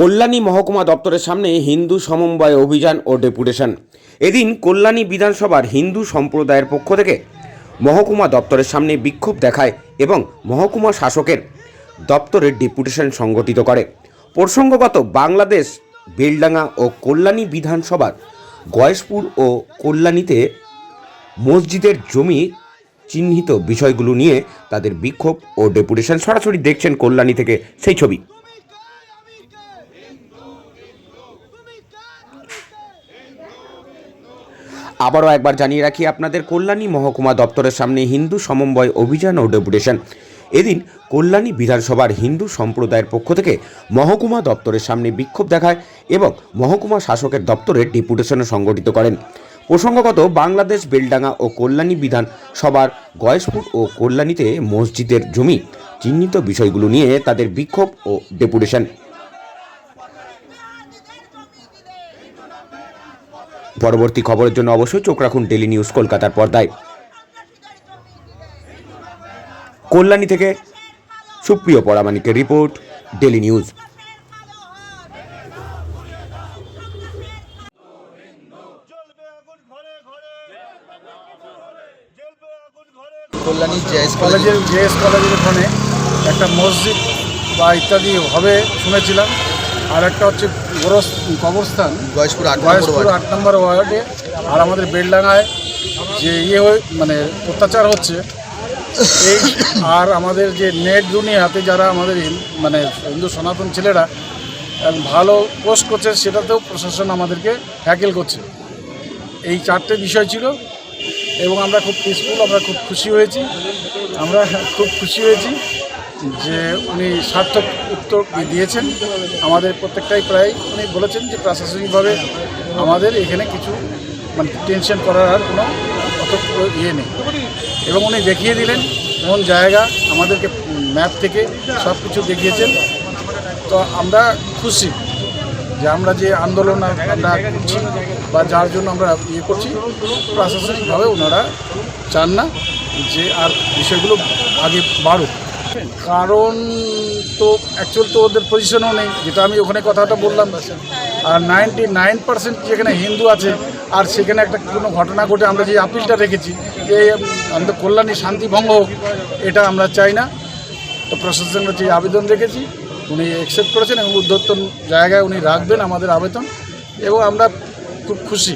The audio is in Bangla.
কল্যাণী মহকুমা দপ্তরের সামনে হিন্দু সমন্বয় অভিযান ও ডেপুটেশন। এদিন কল্যাণী বিধানসভার হিন্দু সম্প্রদায়ের পক্ষ থেকে মহকুমা দপ্তরের সামনে বিক্ষোভ দেখায় এবং মহকুমা শাসকের দপ্তরের ডেপুটেশন সংগঠিত করে। প্রসঙ্গগত বাংলাদেশ, বেলডাঙ্গা ও কল্যাণী বিধানসভার গয়েশপুর ও কল্যাণীতে মসজিদের জমি চিহ্নিত বিষয়গুলো নিয়ে তাদের বিক্ষোভ ও ডেপুটেশন সরাসরি দেখছেন কল্যাণী থেকে সেই ছবি। আবারও একবার জানিয়ে রাখি আপনাদের কল্যাণী মহকুমা দপ্তরের সামনে হিন্দু সমন্বয় অভিযান ও ডেপুটেশন। এদিন কল্যাণী বিধানসভার হিন্দু সম্প্রদায়ের পক্ষ থেকে মহকুমা দপ্তরের সামনে বিক্ষোভ দেখায় এবং মহকুমা শাসকের দপ্তরে ডেপুটেশনও সংগঠিত করেন। প্রসঙ্গগত বাংলাদেশ, বেলডাঙ্গা ও কল্যাণী বিধান সভার গয়েশপুর ও কল্যাণীতে মসজিদের জমি চিহ্নিত বিষয়গুলো নিয়ে তাদের বিক্ষোভ ও ডেপুটেশন। পরবর্তী খবরের জন্য অবশ্যই চোখ রাখুন ডেলি নিউজ কলকাতার পর্দায়। কল্যাণী থেকে সুপ্রিয় পরামানিকের রিপোর্ট ডেলি নিউজ কলেজের জেএস কলেজের ওখানে একটা মসজিদ বা ইত্যাদি হবে শুনেছিলাম। আর একটা হচ্ছে গোরস কবরস্থান। গয়েশপুর আট ওয়ার্ড। আট নম্বর ওয়ার্ডে। আর আমাদের বেলডাঙ্গায় যে ইয়ে হয়ে মানে অত্যাচার হচ্ছে এই আর আমাদের যে নেট দুনিয়াতে যারা আমাদের মানে হিন্দু সনাতন ছেলেরা ভালো পোস্ট করছে সেটাতেও প্রশাসন আমাদেরকে হ্যাকেল করছে। এই চারটে বিষয় ছিল এবং আমরা খুব পিসফুল আমরা খুব খুশি হয়েছি। আমরা খুব খুশি হয়েছি। যে উনি সার্থক উত্তর দিয়েছেন। আমাদের প্রত্যেকটাই প্রায় উনি বলেছেন যে প্রশাসনিকভাবে আমাদের এখানে কিছু মানে টেনশন করার আর কোনো অত ইয়ে নেই। এবং উনি দেখিয়ে দিলেন কোন জায়গা আমাদেরকে ম্যাপ থেকে সব কিছু দেখিয়েছেন। তো আমরা খুশি যে আমরা যে আন্দোলন আমরা করছি বা যার জন্য আমরা ইয়ে করছি, প্রশাসনিকভাবে ওনারা চান না যে আর বিষয়গুলো আগে বাড়ুক। কারণ তো অ্যাকচুয়াল তো ওদের পজিশনও নেই, যেটা আমি ওখানে কথাটা বললাম। আর নাইনটি নাইন পার্সেন্ট যেখানে হিন্দু আছে, আর সেখানে একটা কোনো ঘটনা ঘটে, আমরা যে আপিলটা রেখেছি, যে আমাদের কল্যাণী শান্তি ভঙ্গ হোক, এটা আমরা চাই না। তো প্রশাসনের যে আবেদন রেখেছি, উনি অ্যাকসেপ্ট করেছেন এবং উদ্যোতন জায়গায় উনি রাখবেন আমাদের আবেদন, এবং আমরা খুব খুশি।